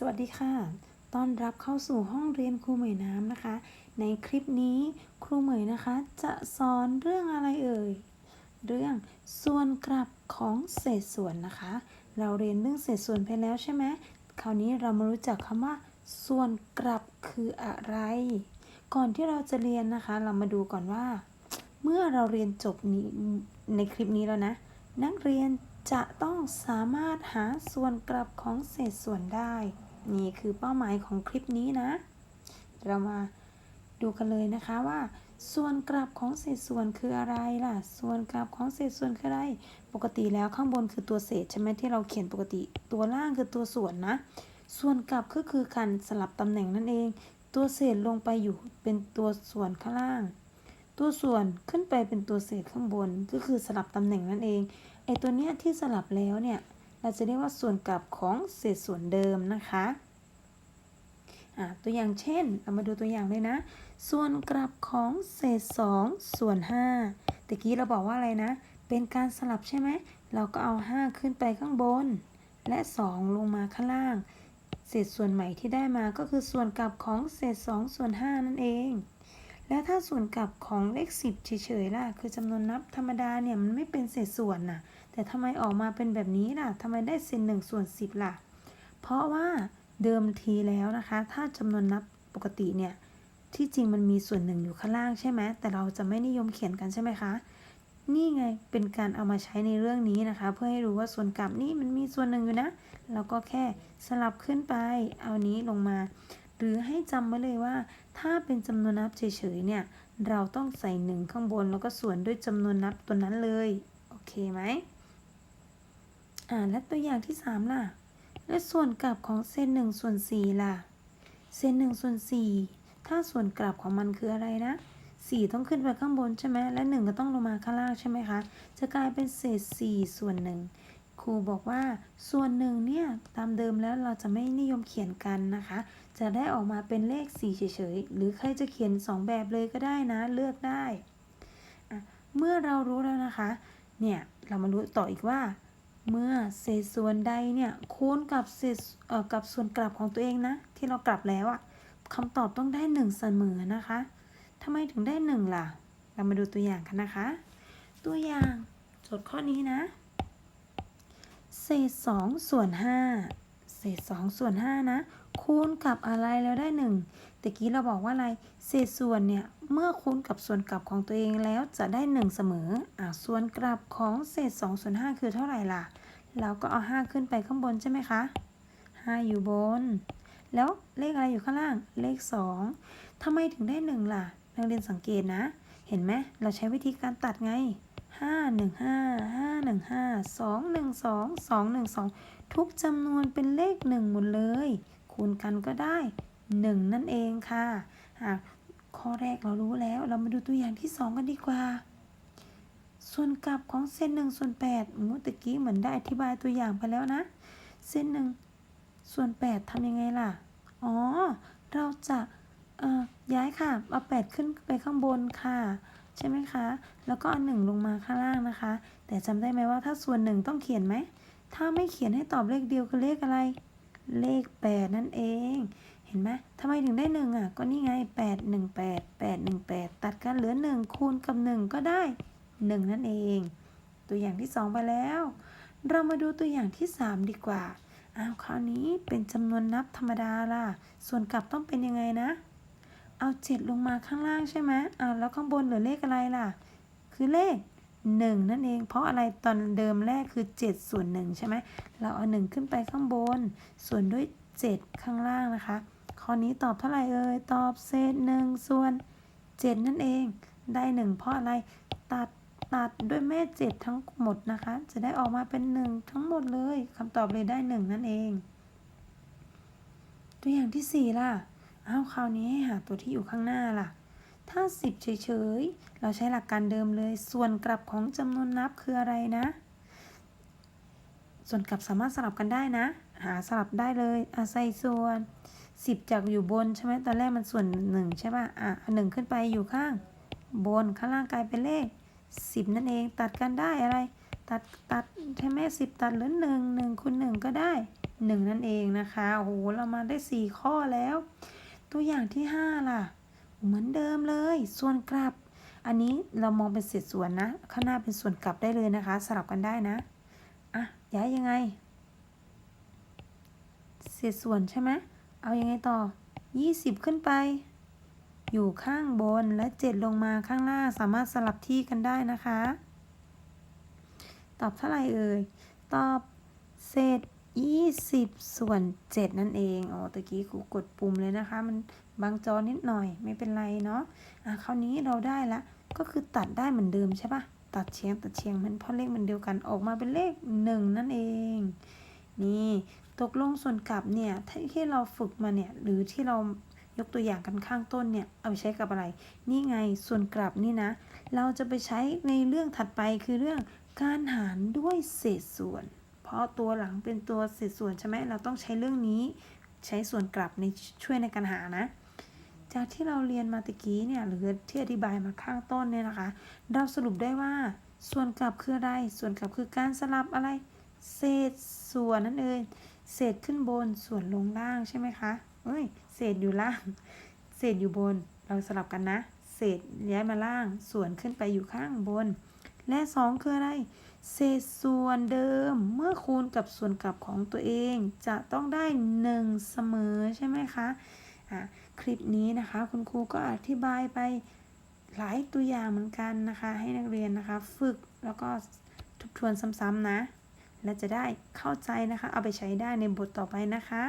สวัสดีค่ะ ต้อนรับเข้าสู่ห้องเรียนครูเหมยน้ำนะคะ ในคลิปนี้ครูเหมยนะคะจะสอนเรื่องอะไรเอ่ย เรื่องส่วนกลับของเศษส่วนนะคะ เราเรียนเรื่องเศษส่วนไปแล้วใช่ไหมคราวนี้เรามารู้จักคำว่า ส่วนกลับคืออะไร ก่อนที่เราจะเรียนนะคะ เรามาดูก่อนว่า เมื่อเราเรียนจบนี้ในคลิปนี้แล้วนะ นักเรียนจะต้องสามารถหาส่วนกลับของเศษส่วนได้ นี่คือเป้าหมายของคลิปนี้นะ เรามาดูกันเลยนะคะว่าส่วนกลับของเศษส่วนคืออะไรล่ะ ส่วนกลับของเศษส่วนคืออะไร ปกติแล้วข้างบนคือตัวเศษใช่ไหมที่เราเขียนปกติ ตัวล่างคือตัวส่วนนะ ส่วนกลับก็คือการสลับตำแหน่งนั่นเอง ตัวเศษลงไปอยู่เป็นตัวส่วนข้างล่าง ตัวส่วนขึ้นไปเป็นตัวเศษข้างบนก็คือสลับตำแหน่งนั่นเอง ไอตัวเนี้ยที่สลับแล้วเนี่ย เราจะเรียกว่าส่วนกลับของเศษส่วนเดิมนะคะตัวอย่างเช่น เรามาดูตัวอย่างเลยนะ ส่วนกลับของเศษ2ส่วน5ตะกี้เราบอกว่าอะไรนะ เป็นการสลับใช่ไหม เราก็เอา 5 ขึ้นไปข้างบน และ 2 ลงมาข้างล่าง เศษส่วนใหม่ที่ได้มาก็คือส่วนกลับของเศษ2ส่วน5นั่นเอง แล้วถ้าส่วนกลับของเลข 10 เฉยๆล่ะ คือจำนวนนับธรรมดาเนี่ยมันไม่เป็นเศษส่วนน่ะ แต่ทำไมออกมาเป็นแบบนี้ล่ะทำไมได้เศษหนึ่งส่วนสิบล่ะ เพราะว่าเดิมทีแล้วนะคะ ถ้าจำนวนนับปกติเนี่ย ที่จริงมันมีส่วนหนึ่งอยู่ข้างล่างใช่ไหมแต่เราจะไม่นิยมเขียนกันใช่ไหมคะ นี่ไงเป็นการเอามาใช้ในเรื่องนี้นะคะ เพื่อให้รู้ว่าส่วนกลับนี่มันมีส่วนหนึ่งอยู่นะเราก็แค่สลับขึ้นไป เอานี้ลงมา หรือให้จำไว้เลยว่า ถ้าเป็นจำนวนนับเฉยๆเนี่ย เราต้องใส่หนึ่งข้างบนแล้วก็ส่วนด้วยจำนวนนับตัวนั้นเลย โอเคไหม อ่าและตัวอย่างที่สามล่ะ และส่วนกลับของเศษหนึ่งส่วนสี่ล่ะเศษหนึ่งส่วนสี่ถ้าส่วนกลับของมันคืออะไรนะสี่ต้องขึ้นไปข้างบนใช่ไหมและหนึ่งก็ต้องลงมาข้างล่างใช่ไหมคะ จะกลายเป็นเศษสี่ส่วนหนึ่งครูบอกว่าส่วนหนึ่งเนี่ยตามเดิมแล้วเราจะไม่นิยมเขียนกันนะคะ จะได้ออกมาเป็นเลขสี่เฉยๆ หรือใครจะเขียนสองแบบเลยก็ได้นะเลือกได้ เมื่อเรารู้แล้วนะคะ เนี่ยเรามารู้ต่ออีกว่า เมื่อเศษส่วนใดเนี่ยคูณกับเศษเอ่อกับส่วนกลับของตัวเองนะ ที่เรากลับแล้วอะคำตอบต้องได้หนึ่งเสมอนะคะทำไมถึงได้หนึ่งล่ะ เรามาดูตัวอย่างกันนะคะ ตัวอย่างโจทย์ข้อนี้นะ เศษสองส่วนห้า เศษสองส่วนห้านะคูณกับอะไรแล้วได้หนึ่งตะกี้เราบอกว่าอะไรเศษส่วนเนี่ยเมื่อคูณกับส่วนกลับของตัวเองแล้วจะได้หนึ่งเสมออ่าส่วนกลับของเศษสองส่วนห้าคือเท่าไหร่ล่ะ เราก็เอาห้าขึ้นไปข้างบนใช่ไหมคะห้าอยู่บน แล้วเลขอะไรอยู่ข้างล่างเลขสองทำไมถึงได้หนึ่งล่ะ นักเรียนสังเกตนะ เห็นไหมเราใช้วิธีการตัดไง ห้าหนึ่งห้าห้าหนึ่งห้าสองหนึ่งสองสองหนึ่งสองทุกจำนวนเป็นเลขหนึ่งหมดเลย คูณกันก็ได้หนึ่งนั่นเองค่ะอะข้อแรกเรารู้แล้วเรามาดูตัวอย่างที่สองกันดีกว่า ส่วนกลับของเส้นหนึ่งส่วนแปดมื่อตะกี้เหมือนได้อธิบายตัวอย่างไปแล้วนะ เส้นหนึ่งส่วนแปดทำยังไงล่ะ อ๋อ เราจะย้ายค่ะ เอาแปดขึ้นไปข้างบนค่ะ ใช่ไหมคะ แล้วก็เอาหนึ่งลงมาข้างล่างนะคะ แต่จำได้ไหมว่าถ้าส่วนหนึ่งต้องเขียนไหม ถ้าไม่เขียนให้ตอบเลขเดียวคือเลขอะไร เลขแปดนั่นเอง เห็นไหมทำไมถึงได้หนึ่งอะ ก็นี่ไงแปดหนึ่งแปดแปดหนึ่งแปดตัดกันเหลือหนึ่งคูณกับหนึ่งก็ได้หนึ่งนั่นเอง ตัวอย่างที่สองไปแล้ว เรามาดูตัวอย่างที่สามดีกว่าอ้าวคราวนี้เป็นจำนวนนับธรรมดาล่ะ ส่วนกลับต้องเป็นยังไงนะ เอาเจ็ดลงมาข้างล่างใช่ไหมอ้าแล้วข้างบนเหลือเลขอะไรล่ะ คือเลขหนึ่งนั่นเอง เพราะอะไรตอนเดิมแรกคือเจ็ดส่วนหนึ่งใช่ไหมเราเอาหนึ่งขึ้นไปข้างบน ส่วนด้วยเจ็ดข้างล่างนะคะ ข้อนี้ตอบเท่าไหร่เอ่ย ตอบเศษหนึ่งส่วนเจ็ดนั่นเอง ได้หนึ่งเพราะอะไร ตัดตัดด้วยแม่เจ็ดทั้งหมดนะคะ จะได้ออกมาเป็นหนึ่งทั้งหมดเลยคำตอบเลยได้หนึ่งนั่นเอง ตัวอย่างที่สี่ล่ะ อ้าวคราวนี้ให้หาตัวที่อยู่ข้างหน้าล่ะ ถ้าสิบเฉยๆ เราใช้หลักการเดิมเลย ส่วนกลับของจำนวนนับคืออะไรนะ ส่วนกลับสามารถสลับกันได้นะ หาสลับได้เลยอาศัยส่วนสิบจากอยู่บนใช่ไหมตอนแรกมันส่วนหนึ่งใช่ป่ะ อะหนึ่งขึ้นไปอยู่ข้าง บนข้างล่างกลายเป็นเลขสิบนั่นเองตัดกันได้อะไร ตัดตัดใช่ไหมสิบตัดเหลือหนึ่งหนึ่งคูณหนึ่งก็ได้หนึ่งนั่นเองนะคะ โอ้โห เรามาได้สี่ข้อแล้ว ตัวอย่างที่ห้าล่ะ เหมือนเดิมเลย ส่วนกลับ อันนี้เรามองเป็นเศษส่วนนะ ข้างหน้าเป็นส่วนกลับได้เลยนะคะ สลับกันได้นะ อะ ย้ายยังไง เศษส่วนใช่ไหมเอายังไงต่อ 20 ขึ้นไป อยู่ข้างบนและ 7 ลงมาข้างล่าง สามารถสลับที่กันได้นะคะ ตอบเท่าไหร่เอ่ย ตอบเศษ 20 ส่วน 7 นั่นเองอ๋อตะกี้ครูกดปุ่มเลยนะคะ มันบางจอนิดหน่อยไม่เป็นไรเนาะอะคราวนี้เราได้ละ ก็คือตัดได้เหมือนเดิมใช่ปะตัดเชียงตัดเชียงมันเพราะเลขมันเดียวกันออกมาเป็นเลข 1 นั่นเอง นี่ตกลงส่วนกลับเนี่ยที่ที่เราฝึกมาเนี่ยหรือที่เรายกตัวอย่างกันข้างต้นเนี่ย เอาไปใช้กับอะไร นี่ไงส่วนกลับนี่นะ เราจะไปใช้ในเรื่องถัดไปคือเรื่องการหารด้วยเศษส่วน เพราะตัวหลังเป็นตัวเศษส่วนใช่ไหมเราต้องใช้เรื่องนี้ใช้ส่วนกลับในช่วยในการหานะ จากที่เราเรียนมาตะกี้เนี่ยหรือที่อธิบายมาข้างต้นเนี่ยนะคะ เราสรุปได้ว่าส่วนกลับคืออะไร ส่วนกลับคือการสลับอะไร เศษส่วนนั่นเองเศษขึ้นบนส่วนลงล่างใช่ไหมคะเอ้ยเศษอยู่ล่าง เศษอยู่บนเราสลับกันนะ เศษย้ายมาล่าง ส่วนขึ้นไปอยู่ข้างบน และสองคืออะไรเศษส่วนเดิมเมื่อคูณกับส่วนกลับของตัวเองจะต้องได้หนึ่งเสมอใช่ไหมคะอะคลิปนี้นะคะคุณครูก็อธิบายไปหลายตัวอย่างเหมือนกันนะคะ ให้นักเรียนนะคะ ฝึกแล้วก็ทบทวนซ้ำๆนะ และจะได้เข้าใจนะคะ เอาไปใช้ได้ในบทต่อไปนะคะ